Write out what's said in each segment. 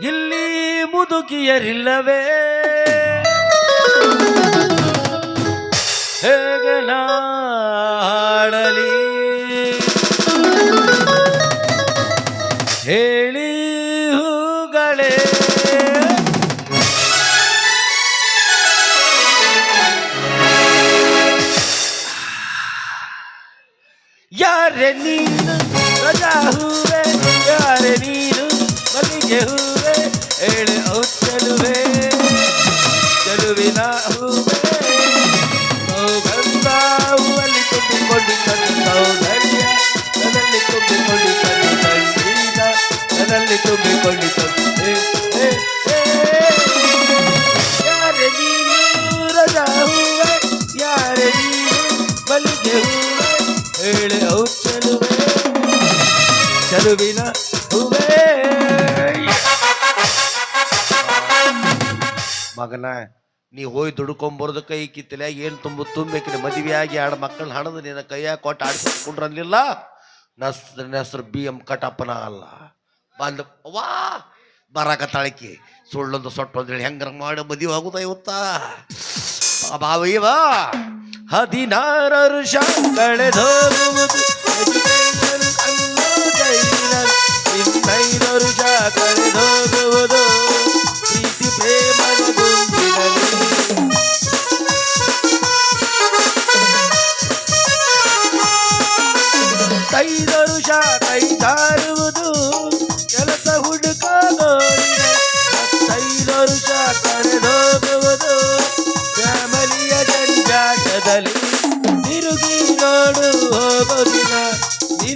ಇಲ್ಲಿ ಮುದುಕಿಯರಿಲ್ಲವೇ? ಹೇಗೆ ನಾಡಲಿ ಮಗನ, ನೀ ಹೋಗಿ ದುಡ್ಕೊಂಬರೋದು ಕೈ ಕಿತ್ತಲೆ ಏನು ತುಂಬ ತುಂಬಬೇಕಿನ ಮದುವೆಯಾಗಿ ಎರಡು ಮಕ್ಕಳ ಹಣದ ನಿನ್ನ ಕೈಯಾಗ ಕೊಟ್ಟು ಆಡಿಸ್ಕೊಂಡ್ರನ್ಲಿಲ್ಲ ನಸ್ ಹೆಸರು ಬಿ ಎಂ ಕಟಪ್ಪನ ಅಲ್ಲ. ಬಂದು ವಾ ತಳಕಿ. ಸುಳ್ಳೊಂದು ಸೊಟ್ಟು ಅಂತೇಳಿ ಹೆಂಗಾರ ಮಾಡಿ ಮದುವೆ ಆಗುತ್ತಾ ಇವತ್ತಾ? ಭಾವಯ್ಯವ ಹದಿನಾರು ಕಳೆದೋಗುವುದು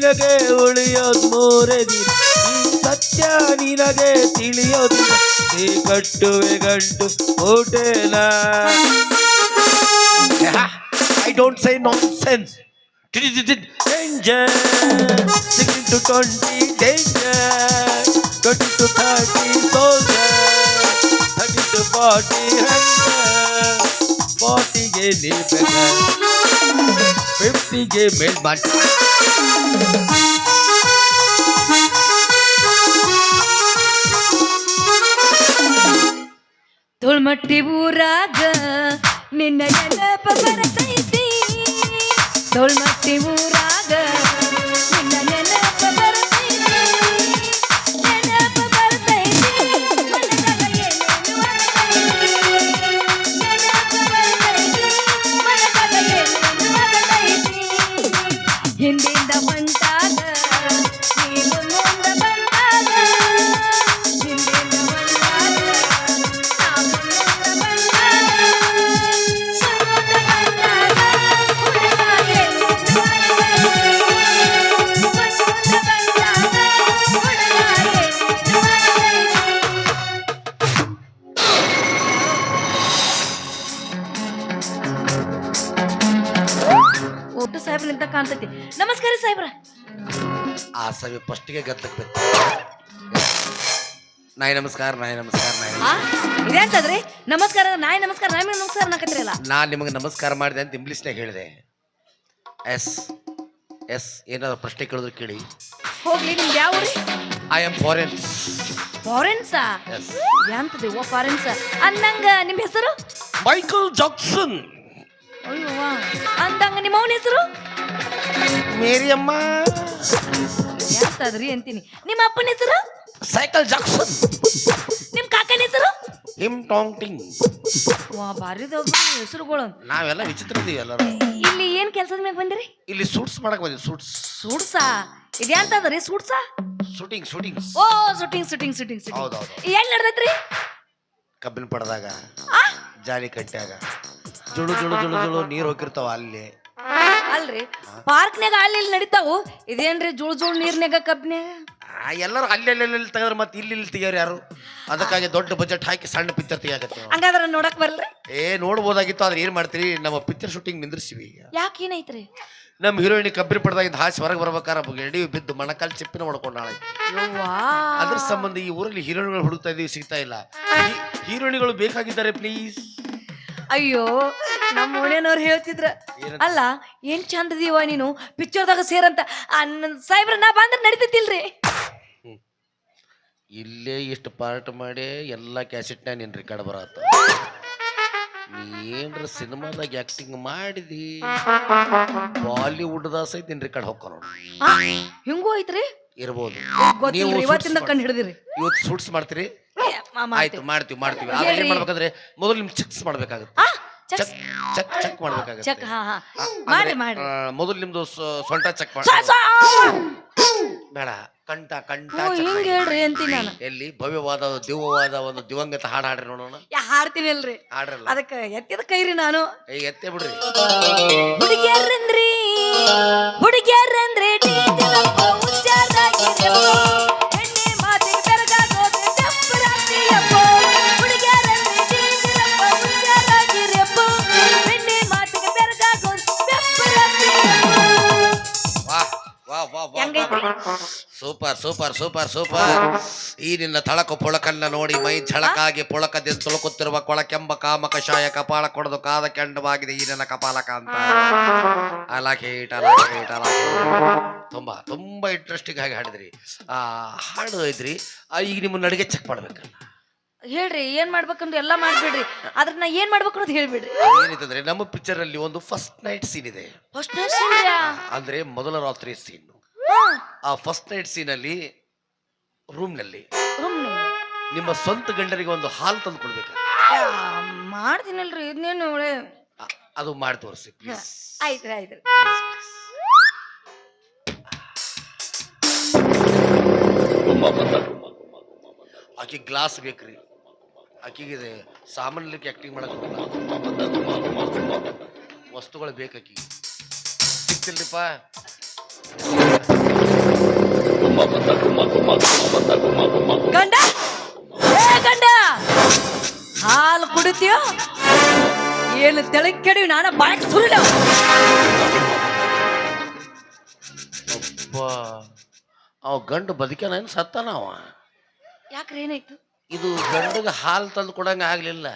ನಿನಗೆ ಉಳಿಯೋದ್ ಮೂರೇ ದಿನ ಈ ಸತ್ಯ ನಿನಗೆ ತಿಳಿಯೋದಿಲ್ಲ ಈ ಕಟ್ಟುವೆ ಗಂಟು ಹೋಟೆಲ I don't say nonsense danger. 16 to 20, danger. 20 to 30, soldier. 30 to 40, hunter. 40 ಗೆ ನೀ beggar. 50 ಗೆ ಮೇಲ್ಮಟ್ಟ ತುಳ್ಮಟ್ಟಿ ಊರಾಗ ನಿನ್ನ ನೆನಪ ಬರತೈತಿ. ತುಳ್ಮಟ್ಟಿ ಊರಾಗ ನಿನ್ನ ನೆನಪ ಸವಿ ಫಸ್ಟಿಗೆ ಗದ್ದಕ್ಕೆ ಬಿತ್ತು. ನಾಯಿ ನಮಸ್ಕಾರ ನಾಯಿ ನಮಸ್ಕಾರ ನಾಯಿ ಇದೇಂತದ್ರಿ? ನಮಸ್ಕಾರ ನಾಯಿ ನಮಸ್ಕಾರ ನಾಯಿ ನಮಸ್ಕಾರ ನಾಕತ್ರಿಲ್ಲ ನಾನು ನಿಮಗೆ ನಮಸ್ಕಾರ ಮಾಡಿದೆ ಅಂತ ಇಂಗ್ಲೀಷ್ನಾಗ ಹೇಳಿದೆ. ಎಸ್ ಎಸ್ ಏನಾದ್ರು ಪ್ರಶ್ನೆ ಕೇಳಿದ್ರು ಕೇಳಿ. ಹೋಗ್ಲಿ ನಿಮ್ಗೆ ಯಾವ ಊರಿ? ಐ ಆಮ್ ಫಾರಿನ್ ಫಾರೆನ್ಸಾ ಎಸ್ ಓ ಫಾರೆನ್ಸ್ ಅಂದಂಗ ನಿಮ್ಮ ಹೆಸರು? ಮೈಕಲ್ ಜಾಕ್ಸನ್ ಅಯ್ಯವ್ವ ಅಂದಂಗ ನಿಮ್ಮ ಅವನ ಹೆಸರು? ಮೇರಿ ಅಮ್ಮ ಎಂತದ್ರಿ ಅಂತೀನಿ. ನಿಮ್ಮ ಅಪ್ಪನ ಹೆಸರು? Cycle Jackson. ನಿಮ್ಮ ಕಾಕನ ಹೆಸರು? ಹಿಮ್ ಟಾಂಗ್ ಟಿಂಗ್. ವಾ ಬಾರಿದವ್ರು ಹೆಸರುಗಳು. ನಾವೆಲ್ಲ ವಿಚಿತ್ರ ಇದೀವಿ ಎಲ್ಲರೂ. ಇಲ್ಲಿ ಏನ್ ಕೆಲಸದ ಮ್ಯಾಗ ಬಂದಿರಿ? ಇಲ್ಲಿ ಸೂಟ್ಸ್ ಮಾಡಕ್ ಬಂದಿವಿ ಸೂಟ್ಸ್. ಸೂಟ್ಸಾ? ಇದ್ಯಾಂತದ್ರಿ ಸೂಟ್ಸಾ? Shooting shooting. ಓ ಶೂಟಿಂಗ್ ಶೂಟಿಂಗ್ ಶೂಟಿಂಗ್ ಶೂಟಿಂಗ್. ಹೌದು ಎಲ್ಲಿ ನಡ್ದೈತ್ರಿ? ಕಬ್ಬಿನ ಪಡೆದಾಗ ಆ? ಜಾಲಿ ಕಟ್ಟ್ಯಾಗ. ಜುಳು ಜುಳು ಜುಳು ಜುಳು ನೀರು ಹೋಗಿರ್ತಾವ ಅಲ್ಲಿ. ಅಲ್ರಿ ಪಾರ್ಕ್ನ್ಯಾಗ ಅಲ್ಲಿ ನಡೀತಾವು? ಇದೇನ್ರಿ ಜುಳ್ ಜುಳ್ ನೀರ್ನ್ಯಾಗ ಕಬ್ನ್ಯಾಗ ಆ, ಎಲ್ಲರೂ ಅಲ್ಲಿ ಅಲ್ಲಿ ಅಲ್ಲಿ ತೆಗೆದ್ರೆ ಮತ್ತೆ ಇಲ್ಲಿ ಇಲ್ಲಿ ತೆಗಿಯೋರು ಯಾರು? ಅದಕ್ಕಾಗಿ ದೊಡ್ಡ ಬಜೆಟ್ ಹಾಕಿ ಸಣ್ಣ ಪಿಕ್ಚರ್ ತೆಗಿಯಾಗತ್ತೆ ನಾವು. ಹಂಗಾದ್ರ ನೋಡಕ್ ಬರ್ಲಿ ಏ ನೋಡ್ಬೋದಾಗಿತ್ತು ಆದ್ರೆ ಏನ್ ಮಾಡ್ತೀರಿ? ನಮ್ಮ ಪಿಕ್ಚರ್ ಶೂಟಿಂಗ್ ನಿಂದ್ರಿಸಿವಿ ಈಗ. ಯಾಕೆ ಏನೈತ್ರಿ ನಮ್ಮ ಹೀರೋಯಿನ್ ಕಬ್ಬರಿ ಪಡೆದಾಗಿಂದ ಹಾಸಿ ಹೊರಗೆ ಬರ್ಬೇಕಾರ ಎಡಿ ಬಿದ್ದು ಮಣಕಾಲ್ ಚಿಪ್ಪಿನ ಮಾಡ್ಕೊಂಡಾಳೆ ಯವ್ವಾ. ಅದ್ರ ಸಂಬಂಧ ಈ ಊರಲ್ಲಿ ಹೀರೋಯಿನ್ಗಳು ಹುಡುಕ್ತಾ ಇದೀವಿ ಸಿಗ್ತಾ ಇಲ್ಲ. ಹೀರೋಯಿನ್ಗಳು ಬೇಕಾಗಿದ್ದಾರೆ ಪ್ಲೀಸ್ ಅಯ್ಯೋ ನಮ್ಮ ಓಣ್ಯನವ್ರು ಹೇಳ್ತಿದ್ರ? ಅಲ್ಲ ಏನ್ ಚಂದದೀವ ನೀನು? ಪಿಕ್ಚರ್ದಾಗ ಸೇರಂತ. ಆ, ನನ್ ಸಾಹೇಬ್ರ ನಾ ಬಂದ್ರೆ ನಡಿತೈತಿಲ್ರಿ. ಇಲ್ಲೇ ಇಷ್ಟು ಪಾರ್ಟ್ ಮಾಡಿ ಎಲ್ಲ ಕ್ಯಾಸೆಟ್ನ ನಿನ್ ರೆಕಾರ್ಡ್ ಬರತ್ತ ನೀ ಏನ್ರ ಸಿನಿಮಾದಾಗ ಆಕ್ಟಿಂಗ್ ಮಾಡಿದಿ? ಬಾಲಿವುಡ್ ದಾಸ ನಿನ್ ರೆಕಾರ್ಡ್ ಹೋಗ್ಕ ನೋಡು ಆ, ಹಿಂಗೂ ಐತ್ರಿ? ಇರ್ಬೋದು. ಗೊತ್ತಿಲ್ರಿ ಇವತ್ತಿಂದ ಕಂಡು ಹಿಡಿದಿರಿ. ಇವತ್ತು ಸೂಟ್ಸ್ ಮಾಡ್ತೀರಿ? ಆಯ್ತು ಮಾಡ್ತೀವಿ ಮಾಡ್ತೀವಿ. ಆದ್ರೆ ಏನ್. ಮಾಡ್ಬೇಕಂದ್ರೆ ಮೊದಲು ನಿಮ್ ಚೆಕ್ಸ್ ಮಾಡ್ಬೇಕಾಗುತ್ತೆ. ಆ ಚೆಕ್ ಚೆಕ್ ಚೆಕ್ ಚೆಕ್ ಮಾಡ್ಬೇಕಾಗತ್ತೆ. ಚೆಕ್ ಹಾ ಹಾ. ಆ, ಮಾಡ್ರಿ ಮಾಡ್ರಿ. ಆ, ಮೊದಲು ನಿಮ್ದು ಸೊ- ಸೊಂಟ ಚೆಕ್ ಮಾಡಿ ಬೇಡ ಕಂಠ ಕಂಠ ಹಿಂಗ್ ಹೇಳ್ರಿ ಅಂತೀನಿ ನಾನು. ಎಲ್ಲಿ ಭವ್ಯವಾದ ದಿವ್ಯವಾದ ಒಂದು ದಿವಂಗತ ಹಾಡು ಹಾಡ್ರಿ ನೋಡೋಣ. ಯಾ ಹಾಡ್ತೀನಲ್ರಿ ಹಾಡ್ರಲ್ಲ. ಅದಕ್ಕೆ ಎತ್ತಿದ ಕೈರಿ ನಾನು. ಏ ಎತ್ತೇ ಬಿಡ್ರಿ. ಹುಡುಗಿಯರಂದ್ರಿ ಹುಡುಗಿಯರಂದ್ರೆ ಸೂಪರ್ ಸೂಪರ್ ಸೂಪರ್ ಸೂಪರ್. ಈ ನಿನ್ನ ತಳಕು ಪುಳಕನ್ನ ನೋಡಿ ಮೈ ಝಳಕಾಗಿ ಪುಳಕದಿಂದ ತುಳುಕುತ್ತಿರುವ ಕೊಳಕೆಂಬ ಕಾಮ ಕಷಾಯ ಕಪಾಳ ಕೊಡದು ಕಾದ ಕೆಂಡವಾಗಿದೆ ಈ ನನ್ನ ಕಪಾಲಕ ಅಂತ ಅಲಾಖೇಟ್ ಅಲಾಖೇಟ್ ಅಲಾಖೇಟ್ ತುಂಬಾ ತುಂಬಾ ಇಂಟ್ರೆಸ್ಟಿಂಗ್ ಆಗಿ ಹಾಡಿದ್ರಿ. ಆ ಹಾಡು ಈಗ ನಿಮ್ಮನ್ನ ಅಡಿಗೆ ಚೆಕ್ ಮಾಡ್ಬೇಕಲ್ಲ. ಹೇಳ್ರಿ ಏನ್ ಮಾಡ್ಬೇಕಂದ್ರೆ ಎಲ್ಲ ಮಾಡ್ಬಿಡ್ರಿ. ಆದ್ರೆ ನಾ ಏನ್ ಮಾಡ್ಬೇಕು ಅಂತ ಹೇಳ್ಬಿಡ್ರಿ. ಏನಿತ್ತಂದ್ರೆ ನಮ್ಮ ಪಿಕ್ಚರ್ ಅಲ್ಲಿ ಒಂದು ಫಸ್ಟ್ ನೈಟ್ ಸೀನ್ ಇದೆ. ಫಸ್ಟ್ ಅಂದ್ರೆ ಮೊದಲ ರಾತ್ರಿ ಸೀನ್ ಆ ಫಸ್ಟ್ ನೈಟ್ ಸೀನ್ ಅಲ್ಲಿ ರೂಮ್ನಲ್ಲಿ ನಿಮ್ಮ ಸ್ವಂತ ಗಂಡರಿಗೆ ಒಂದು ಹಾಲ್ ತಂದು ಕೊಡ್ಬೇಕು. ಮಾಡ್ತೀನಲ್ರಿ ಇದನ್ನೇನು ಅದು ಮಾಡಿ ತೋರಿಸಿ ಪ್ಲೀಸ್ ಆಯ್ತು ಆಯ್ತು ಆಕಿ ಗ್ಲಾಸ್ ಬೇಕ್ರಿ. ಆಕಿಗೆ ಸಾಮಾನ್ಯಕ್ಕೆ ಆಕ್ಟಿಂಗ್ ಮಾಡಕ್ ಬರಲ್ಲ. ವಸ್ತುಗಳು ಬೇಕು ಆಕಿಗೆ. ಸಿಗ್ತಿಲ್ರಿಪ್ಪ ಗಂಡ? ಏ ಗಂಡ! ಹಾಲು ಕುಡಿತೀಯೋ? ಏನು ತೆಳಗ್ ಕೆಡಿವಿ ನಾನ ಬಾಯಕ್ ಸುರಿಲ. ಅಪ್ಪ ಅವ ಗಂಡು ಸತ್ತಾನ ಅವ? ಯಾಕ್ರಿ ಏನಾಯ್ತು? ಇದು ಗಂಡಗೆ ಹಾಲು ತಂದು ಕೊಡಂಗ ಆಗ್ಲಿಲ್ಲ.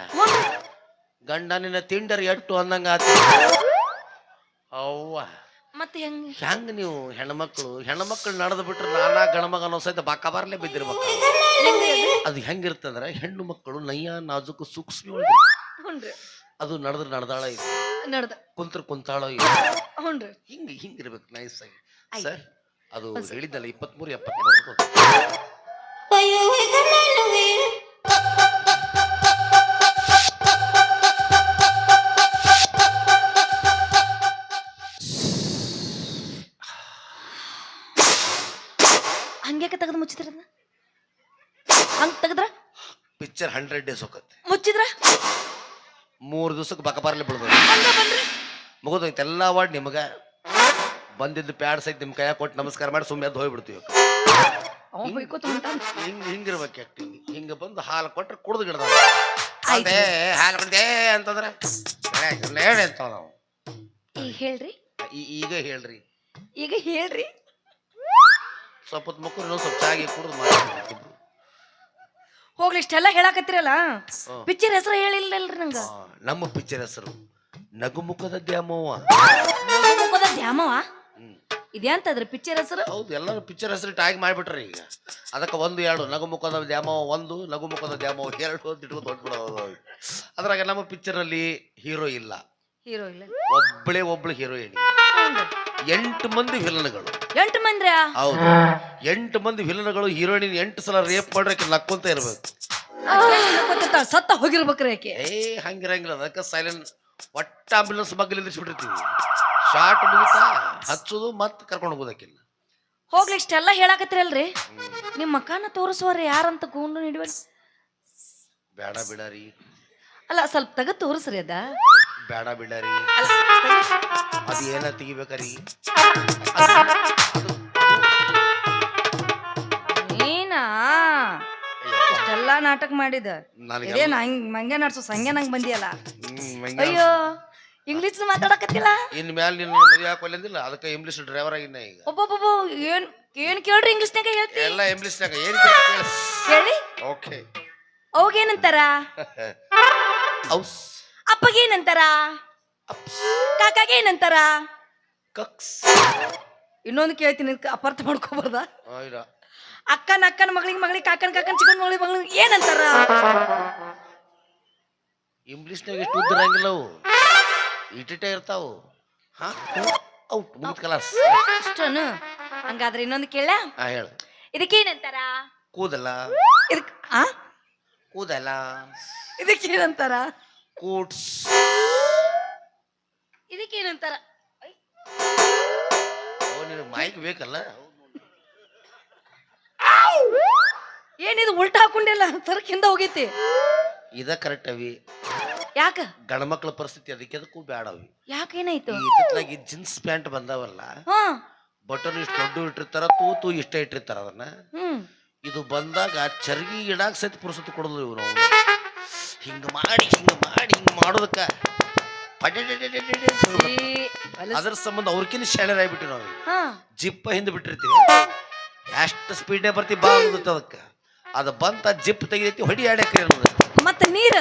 ಗಂಡ ನಿನ್ನ ತಿಂಡರ್ ಎಟ್ಟು ಅಂದಂಗ ಆತ. ಅವ್ವ. ಮತ್ತೆ ಹೆಂಗ್? ಹೆಂಗ್ ನೀವು ಹೆಣ್ಮಕ್ಳು? ಹೆಣ್ಮಕ್ಳು ನಡೆದು ಬಿಟ್ರೆ ನಾನಾ ಗಣಮಗ ಅನ್ನೋ ಸಹಿತ ಬಾಕ ಬಾರ್ಲೆ ಬಿದ್ದಿರ್ಬೇಕು ಅದು? ಹೆಂಗಿರ್ತಂದ್ರೆ ಹೆಣ್ಣು ಮಕ್ಕಳು ನಯ್ಯ ನಾಜುಕು ಸೂಕ್ಷ್ಮ ಒಳಗೆ ಹುನ್ರಿ. ಅದು ನಡೆದ್ರೆ ನಡೆದಾಳ ಇದೆ ನಡ್ದ. ಕುಂತ್ರ ಕುಂತಾಳ ಇದೆ ಹುನ್ರಿ. ಹಿಂಗ್ ಹಿಂಗಿರ್ಬೇಕು ನೈಸ್ ಆಗಿ. ಸರ್ ಅದು ಹೇಳಿದ್ದಲ್ಲ ಇಪ್ಪತ್ಮೂರು ಎಪ್ಪತ್ಮೂರು. ಪಿಕ್ಚರ್ ಹಂಡ್ರೆಡ್ ಡೇಸ್ ಹೋಗುತ್ತೆ. ಮುಚ್ಚಿದ್ರ? ಮೂರು ದಿವಸಕ್ಕೆ ಬಕ ಬರಲಿ ಬಿಡ್ಬೋದು. ಹಂಗ ಬಂದ್ರಿ? ಮುಗಿದೋಯ್ತು ಎಲ್ಲ ಅವಾರ್ಡ್ ನಿಮಗೆ ಬಂದಿದ್ದು ಪ್ಯಾಡ್ ಸಹಿತ ನಿಮ್ಮ ಕೈಯಾಗ ಕೊಟ್ಟು ನಮಸ್ಕಾರ ಮಾಡಿ ಸುಮ್ಮನೆ ಎದ್ದು ಹೋಗ್ಬಿಡ್ತೀವಿ ಅವ ಬೈಕೋತ ಹೊಂಟಾನ ಹಿಂಗ್ ಹಿಂಗಿರ್ಬೇಕು ಆಕ್ಟಿಂಗ್ ಹಿಂಗ ಬಂದು ಹಾಲು ಕೊಟ್ರೆ ಕುಡ್ದು ಗಿಡದ. ಅದೇ ಹಾಲು ಕುಡ್ದೆ ಅಂತಂದ್ರೆ ಹೇಳಿ ಅಂತ ನಾವು. ಈಗ ಹೇಳ್ರಿ. ಈ- ಈಗ ಹೇಳ್ರಿ. ಈಗ ಹೇಳ್ರಿ. ಸ್ವಲ್ಪ ಹೊತ್ತು ಮಕ್ಕಳು ಇನ್ನೊಂದು ಸ್ವಲ್ಪ ಚಾಗಿ ಕುಡ್ದು ಮಾತಾಡ್ತಿದ್ರು ಹೋಗ್ಲಿ ಇಷ್ಟೆಲ್ಲ ಹೇಳಾಕತ್ತಿರಲ್ಲ. ಪಿಕ್ಚರ್ ಹೆಸರು ಹೇಳಿಲ್ಲಲ್ರಿ ನಂಗ? ಆ, ನಮ್ಮ ಪಿಕ್ಚರ್ ಹೆಸರು ನಗುಮುಖದ ದ್ಯಾಮವ್ವ. ಮುಖದ ದ್ಯಾಮವ ಹ್ಮ್. ಇದ್ಯಾಂತದ್ರಿ ಪಿಕ್ಚರ್ ಹೆಸರು? ಹೌದು ಎಲ್ಲರೂ ಪಿಕ್ಚರ್ ಹೆಸರು ಟ್ಯಾಗ್ ಮಾಡಿಬಿಟ್ರಿ ಈಗ. ಅದಕ್ಕೆ ಒಂದು ಎರಡು ನಗುಮುಖದ ದ್ಯಾಮವ್ವ ಒಂದು ನಗುಮುಖದ ದ್ಯಾಮವ್ವ ಎರಡು ಅಂತ ಇಟ್ಕೊಂಡು ಹೊಟ್ಬಿಡೋದು ಅದ್ರಾಗ ನಮ್ಮ ಪಿಕ್ಚರಲ್ಲಿ ಹೀರೋ ಇಲ್ಲ. ಹೀರೋ ಇಲ್ಲ. ಒಬ್ಬಳೇ ಒಬ್ಳು ಹೀರೋಯಿನ್. ಎಂಟು ಮಂದಿ ವಿಲನ್ಗಳು ಎಂಟು ಮಂದ್ರ್ಯ ಹೌದು. ಎಂಟು ಮಂದಿ ವಿಲನ್ಗಳು ಹೀರೋಯಿನ್ ಎಂಟು ಸಲ ರೇಪ್ ಮಾಡ್ರೆ ನಕ್ಕೊಂತ ಇರ್ಬೇಕು. ಸತ್ತ ಹೋಗಿರ್ಬೇಕ್ರಿ ಆಕೆ. ಏ ಹಂಗಿರಂಗಿಲ್ಲ. ಅದಕ್ಕೆ ಸೈಲೆಂಟ್ ಒಟ್ಟ ಆಂಬುಲೆನ್ಸ್ ಮಗ್ಗಲ್ ನಿಲ್ಲಿಸ್ಬಿಟ್ಟಿರ್ತೀವಿ ಶಾರ್ಟ್ ಮುಗಿತಾ ಹಚ್ಚೋದು ಮತ್ತೆ ಕರ್ಕೊಂಡು ಹೋಗೋದಕ್ಕಿಲ್ಲ ಹೋಗ್ಲಿ ಇಷ್ಟೆಲ್ಲ ಹೇಳಾಕತ್ತಿರಲ್ರಿ? ನಿಮ್ಮ ಮಕಾನ ತೋರಿಸುವವ್ರಿ ಯಾರಂತ ಗೂಂಡು ನಿಡುವಲ್ ಬೇಡ ಬಿಡರಿ. ಅಲ್ಲ ಸ್ವಲ್ಪ ತೆಗೆದು ತೋರಿಸ್ರಿ ಅದ. ಬೇಡ ಬಿಡರಿ. ಅದು ಏನ ತೆಗಿಬೇಕರಿ? ನೀನಾ? ಇಷ್ಟೆಲ್ಲ ನಾಟಕ ಮಾಡಿದ? ನನಗೆ ಇದೇನ ಹಂಗ್ ಮಂಗೆ ನಡ್ಸು ಸಂಗೆ ನಂಗ್ ಬಂದಿಯಲ್ಲ? ಅಯ್ಯೋ ಇಂಗ್ಲಿಷ್ ಮಾತಾಡಕತ್ತಿಲ್ಲ? ಇನ್ ಮ್ಯಾಲ ನಿನ್ನ ಮದುವೆ ಹಾಕೊಲ್ಲಂದಿಲ್ಲ ಅದಕ್ಕೆ ಇಂಗ್ಲಿಷ್ ಡ್ರೈವರ್ ಆಗಿನ ಈಗ. ಒಬ್ಬೊಬ್ಬ ಏನ್ ಏನ್ ಕೇಳ್ರಿ ಇಂಗ್ಲಿಷ್ನಾಗ ಹೇಳ್ತಿ? ಎಲ್ಲ ಇಂಗ್ಲಿಷ್ನಾಗ ಏನ್ ಕೇಳಿ. ಓಕೆ ಅವಾಗ ಏನಂತಾರ? ಔಸ್. ಅಪ್ಪಗೇನಂತಾರ ನಂತರ? ಕಾಕಾಗೆ ಏನಂತಾರ ಕಕ್ಸ್. ಇನ್ನೊಂದು ಕೇಳ್ತೀನಿ ಇದ್ಕ ಅಪಾರ್ಥ ಮಾಡ್ಕೋಬಾರ್ದ? ಆ, ಇಲ್ಲ. ಅಕ್ಕನ ಅಕ್ಕನ ಮಗಳಿಗೆ ಮಗಳಿಗೆ ಕಾಕನ ಕಾಕನ ಚಿಕ್ಕನ ಮಗಳಿಗೆ ಮಗಳಿಗೆ ಏನಂತಾರ ಇಂಗ್ಲೀಷ್ನಾಗ ಎಷ್ಟು ಉದ್ದರಂಗಿಲ್ಲ ಅವು. ಇಟ್ಟಿಟ್ಟೆ ಇರ್ತಾವು. ಹಾ? ಔಟ್ ಮುಗಿದ ಕಲಾಸ್ ಇಷ್ಟನು ಹಂಗಾದ್ರೆ ಇನ್ನೊಂದು ಕೇಳ. ಹಾ ಹೇಳು. ಇದಕ್ಕೇನಂತಾರ ಕೂದಲ. ಇದಕ್ ಆ? ಕೂದಲ. ಇದಕ್ಕೇನಂತಾರ ಕೂಟ್ಸ್. ಇದಕ್ಕೇನಂತಾರ? ನಿನಗೆ ಮೈಕ್ ಬೇಕಲ್ಲ? ಏನಿದು ಉಲ್ಟಾ ಹಾಕೊಂಡಿಲ್ಲ? ತರಕಿಂದ ಹೋಗೈತಿ. ಇದ ಕರೆಕ್ಟ್ ಅವಿ. ಯಾಕ? ಗಂಡ್ಮಕ್ಳ ಪರಿಸ್ಥಿತಿ ಅದಕ್ಕೆ ಅದಕ್ಕೂ ಬೇಡ ಅವಿ. ಯಾಕೇನಾಯ್ತು? ಇತ್ತಿತ್ಲಾಗಿ ಜೀನ್ಸ್ ಪ್ಯಾಂಟ್ ಬಂದವಲ್ಲ ಹಾ. ಬಟನ್ ಇಷ್ಟು ದೊಡ್ಡ ಇಟ್ಟಿರ್ತಾರ ತೂ ತೂ ಇಷ್ಟ ಇಟ್ಟಿರ್ತಾರ ಅದನ್ನ. ಇದು ಬಂದಾಗ ಚರ್ಗಿ ಇಡಾಕ್ ಸಹಿತ ಪುರುಸತ್ ಕೊಡೋದು ಇವ್ರು ಹಿಂಗ ಮಾಡಿ ಹಿಂಗ ಮಾಡಿ ಹಿಂಗ ಮಾಡೋದಕ್ಕ. ಅದರ ಸಂಬಂಧ ಅವ್ರಕಿನ್ನ ಶಾಣೆರಾಗ್ಬಿಟ್ಟು ನಾವು ಹಾ. ಜಿಪ್ಪ ಹಿಂದೆ ಬಿಟ್ಟಿರ್ತೀವಿ. ಎಷ್ಟು ಸ್ಪೀಡ್ನೇ ಬರ್ತೀವಿ ಬಾ ಅನ್ನೋದಕ್ಕೆ ಅದಕ್ಕೆ. ಅದು ಬಂತ ಜಿಪ್ ತೆಗಿದೈತಿ ಹೊಡಿ ಆಡಕ್ರಿ ಅನ್ನೋದು ಮತ್ತ ನೀರ?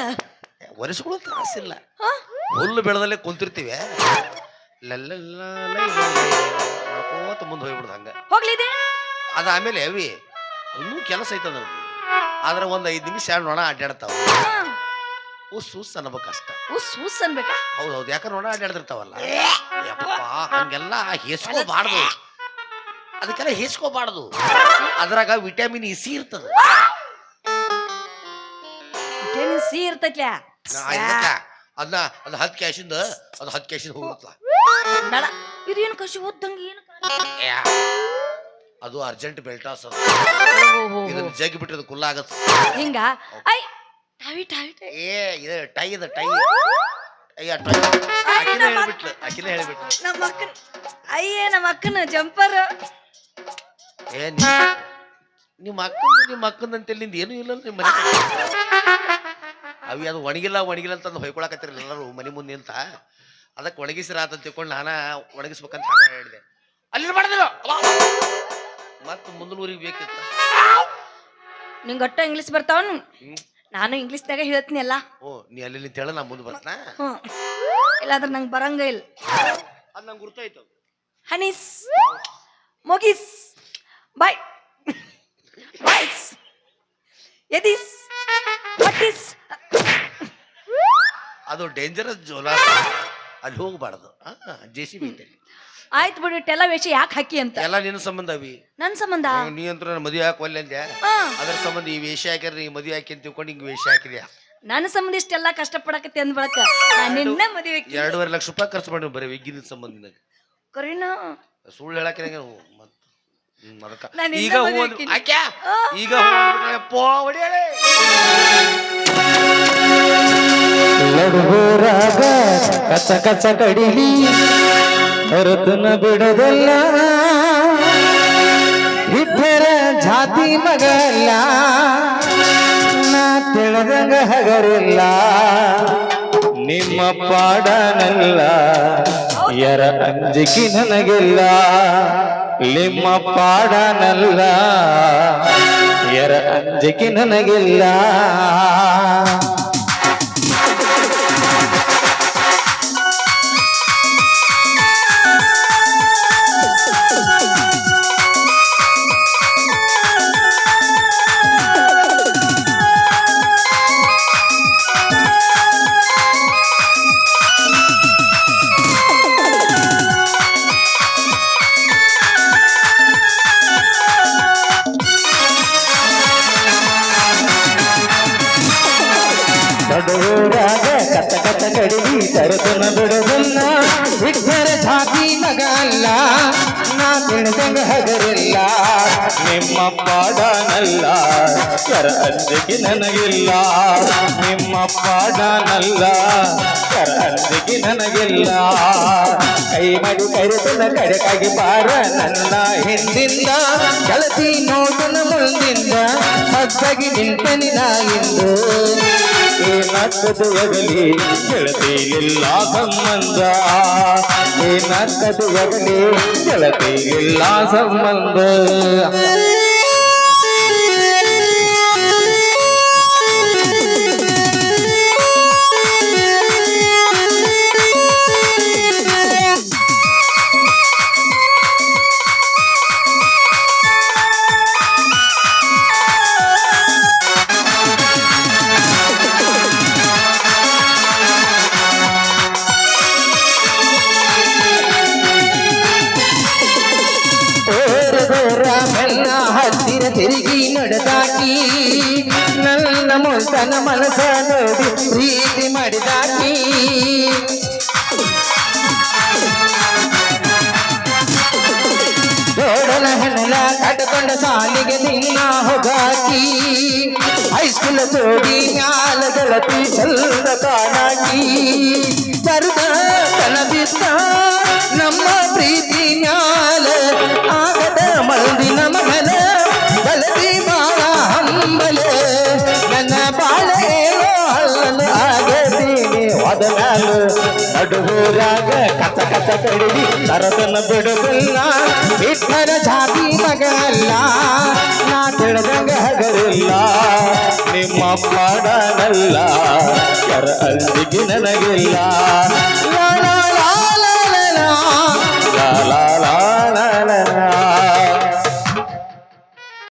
ಒರೆಸ್ಕೊಳ್ಳೋ ತ್ರಾಸಿಲ್ಲ ಹುಲ್ಲು ಬೆಳೆದಲ್ಲೇ ಕುಂತಿರ್ತೀವಿ. ಲಲ್ಲಲ್ಲ ಲೈ ಲೈ ಲೈ ಮಾಡ್ಕೋತ ಮುಂದೆ ಹೋಗ್ಬಿಡ್ದು ಹಂಗ. ಹೋಗ್ಲಿದೆ ಅದು ಆಮೇಲೆ ಅವಿ ಇನ್ನೂ ಕೆಲಸ ಐತದ ಆದ್ರೆ ಒಂದು ಐದು ನಿಮಿಷ ನೋಣ ಅಡ್ಡಾಡ್ತಾವ ಉಸ್ ಉಸ್ ಅನ್ಬೇಕು ಅಷ್ಟ. ಉಸ್ ಉಸ್ ಅನ್ಬೇಕಾ? ಹೌದು ಹೌದು ಯಾಕಂದ್ರೆ ಒಣ ಅಡ್ಡಾಡ್ತಿರ್ತಾವಲ್ಲ ಯಪ್ಪ ಹಂಗೆಲ್ಲ ಹೇಸ್ಕೋಬಾರ್ದು. ಅದಕ್ಕೆಲ್ಲ ಹೇಸ್ಕೋಬಾರ್ದು. ಅದ್ರಾಗ ವಿಟಮಿನ್ ಇ ಸಿ ಇರ್ತದ. ವಿಟಮಿನ್ ಸಿ ಇರ್ತೈತ್ಲ. ಅದನ್ನ ಅದು ಹತ್ತು ಕ್ಯಾಶಿಂದ ಅದು ಹತ್ತು ಕ್ಯಾಶಿಂದ ಹೋಗುತ್ತಲ್ಲ ನಡ ಇದೇನು ಕಸಿ ಓದ್ದಂಗ ಏನು. ಅದು ಅರ್ಜೆಂಟ್ ಬೆಲ್ಟಾಸ್ ಇದನ್ನ ಜಗ್ಗಿ ಬಿಟ್ಟಿರೋದು ಕುಲ್ಲ ಆಗತ್ತೆ ಹಿಂಗ ಐ ಟಾವಿ ಟಾವಿ ಟಾವಿ ಏ ಇದು ಟೈ ಇದು ಟೈ. ಅಯ್ಯ ಟೈ. ಅಕಿನ ಹೇಳ್ಬಿಟ್ಲು ಅಕಿನ ಹೇಳ್ಬಿಟ್ಲು. ನಮ್ಮ ಅಕ್ಕನ ಅಯ್ಯೇ ನಮ್ಮ ಅಕ್ಕನ ಜಂಪರ್. ಏ ನೀ ನಿಮ್ಮ ಅಕ್ಕನ ನಿಮ್ಮ ಅಕ್ಕಂದಂತೆ ನಿಂದ ಏನೂ ಇಲ್ಲ ನಿಮ್ಮ ಮನೆ ಅವಿ ಅದು ಒಣಗಿಲ್ಲ ಒಣಗಿಲ್ಲ ಅಂತಂದು ಹೊಯ್ಕೊಳಕತ್ತಿರ ಎಲ್ಲರೂ ಮನೆ ಮುಂದೆ ಅಂತ ಅದಕ್ಕೆ ಒಣಗಿಸಿರ ಅಂತ ತಿಳ್ಕೊಂಡು ನಾನು ಒಣಗಿಸ್ಬೇಕಂತ ಹಾಕೊಂಡು ಹೇಳಿದೆ ಅಲ್ಲಿ ಮಾಡಿದಿಲ್ಲ ಮತ್ತೆ ಮುಂದಿನ ಊರಿಗೆ ಬೇಕಿತ್ತು? ನಿಂಗೆ ಒಟ್ಟ ಇಂಗ್ಲಿಷ್ ಬರ್ತಾವನು. ನಾನು ಇಂಗ್ಲಿಷ್ದಾಗ ಹೇಳ್ತೀನಿ ಅಲ್ಲ. ಓ ನೀ ಅಲ್ಲಿ ನಿಂತ ಹೇಳ ನಾ ಮುಂದೆ ಬರ್ತನಾ? ಹ್ಞೂ ಇಲ್ಲಾದ್ರೆ ನಂಗೆ ಬರಂಗ ಇಲ್ಲ. ಅದು ನಂಗೆ ಗುರ್ತಾಯ್ತು. ಹನೀಸ್ ಮೊಗಿಸ್ ಬಾಯ್. ಬಾಯ್ಸ್ ಎದೀಸ್ ಮಟ್ಟಿಸ್ ಅದು ಡೇಂಜರಸ್ ಜೋಲ. ಅಲ್ಲಿ ಹೋಗಬಾರ್ದು. ಜೆ ಸಿ ಬಿ ಆಯ್ತು ಬಿಡು ಟೆಲ ವೇಷ ಯಾಕೆ ಹಾಕಿ ಅಂತ? ಎಲ್ಲ ನಿನ್ನ ಸಂಬಂಧ ಅವಿ ನನ್ನ ಸಂಬಂಧ? ನೀ ಅಂತೂ ನನ್ನ ಮದುವೆ ಹಾಕೋಲ್ಲ ಅಂದ್ಯಾ ಹಾ. ಅದ್ರ ಸಂಬಂಧ ಈ ವೇಷ ಹಾಕ್ಯಾರ ಈ ಮದುವೆ ಹಾಕಿ ಅಂತ ತಿಳ್ಕೊಂಡು ಹಿಂಗೆ ವೇಷ ಹಾಕಿದ್ಯಾ? ನನ್ನ ಸಂಬಂಧ ಇಷ್ಟೆಲ್ಲ ಕಷ್ಟಪಡಕತ್ತೆ ಅಂದ್ ಬಳಕ ನಾನು ನಿನ್ನ ಮದುವೆ ಎರಡೂವರೆ ಲಕ್ಷ ರೂಪಾಯಿ ಖರ್ಚು ಮಾಡಿ ಬರೀ ವಿಗ್ಗಿನ ಸಂಬಂಧ ಕರೀನಾ? ಸುಳ್ಳು ಹೇಳಕ್ಕೆ ನಂಗೆ ಮತ್ ಹ್ಮ್, ಅದಕ್ಕ. ನಾನ್ ನಿನ್ನ ಈಗ ಹೂ ಆಕ್ಯಾ? ಈಗ ಹೂ ಅಂದ್ಬಿಟ್ರೆ ಪೋ ಹೊಡಿಯಳೆ ಲಡುಗೋರಾಗ ಕಚ ಕಚ ಕಡಿಲಿ, ಹೊರತನ ಬಿಡದಲ್ಲ. ಇಬ್ಬರ ಜಾತಿ ಮಗಲ್ಲ, ನಾ ತಿಳಿದಂಗ ಹಗರಿಲ್ಲ. ನಿಮ್ಮ ಪಾಡನಲ್ಲ, ಯರ ಅಂಜಿಕೆ ನನಗಿಲ್ಲ. ನಿಮ್ಮ ಪಾಡನಲ್ಲ, ಯರ ಅಂಜಿಕೆ ನನಗಿಲ್ಲ. ಹಗರಿಲ್ಲ ನಿಮ್ಮ ಪಾಡನಲ್ಲ ಕರ ಅಂಜಿಕೆ ನನಗಿಲ್ಲ. ನಿಮ್ಮ ಪಾಡನಲ್ಲ ಕರ ಅಂಜಿಕೆ ನನಗಿಲ್ಲ. ಕೈ ಮಾಡಿ ಕರೆತನ ಕಡೆಕಾಗಿ ಬಾರ ನನ್ನ ಹಿಂದಿಂದ. ಗೆಳತಿ ನೋಟನ ಮುಂದಿಂದ ಹದ್ದಾಗಿ ನಿಂತನಿ ನಾಗಿಂದು ಏನಾಗ್ತದೆ ಎಗಲಿ ಗೆಳತಿಯಿಲ್ಲ ಸಂಬಂಧ. ಏನಾಗ್ತದೆ ಎಗಲಿ ಗೆಳತಿಯಿಲ್ಲ ಸಂಬಂಧ. ಬೆನ್ನ ಹತ್ತಿರ ತಿರುಗಿ ನಡೆದಾಕಿ, ನನ್ನ ಮುಲ್ತನ ಮನಸ ನೋಡಿ ಪ್ರೀತಿ ಮಾಡಿದಾಕಿ. ಜೋಡಲ ಹೆಣ್ಣ ಕಟ್ಕೊಂಡ ಸಾಲಿಗೆ ನಿನ್ನ ಹೊಗಾಕಿ ಹೈಸ್ಕೂಲ್ ತೋಡಿ ಜ್ಞಾನದಳತಿ ಚಂದ ಕಾಣಾಕಿ. ಕರ್ದ ಕನಬಿದ್ದ ನಮ್ಮ ಪ್ರೀತಿ ಮ್ಯಾಲ ಮಂದಿನ ಮಗನ ಬಲದಿ ಬಾಳ ಹಂಬಲೆ. ನನ್ನ ಬಾಳೆನೋ ಹಳ್ಳನ ಆಗತೀನಿ ಒದನಾಲು ನಡುವೂರಾಗ ಕಚ ಕಚ ಕಡಿದಿ ತರದನ ಬಿಡುವುದಿಲ್ಲ ಬಿಟ್ಟರ ಜಾತಿ ಮಗನಲ್ಲ, ನಾ ತಿಳಿದಂಗ ಹಗರಿಲ್ಲ. ನಿಮ್ಮ ಪಾಡನಲ್ಲ ಕರ ಅಲ್ಲಿಗೆ ನನಗಿಲ್ಲ. ಲಾಲ ಲಾಲ ಲಾಲ.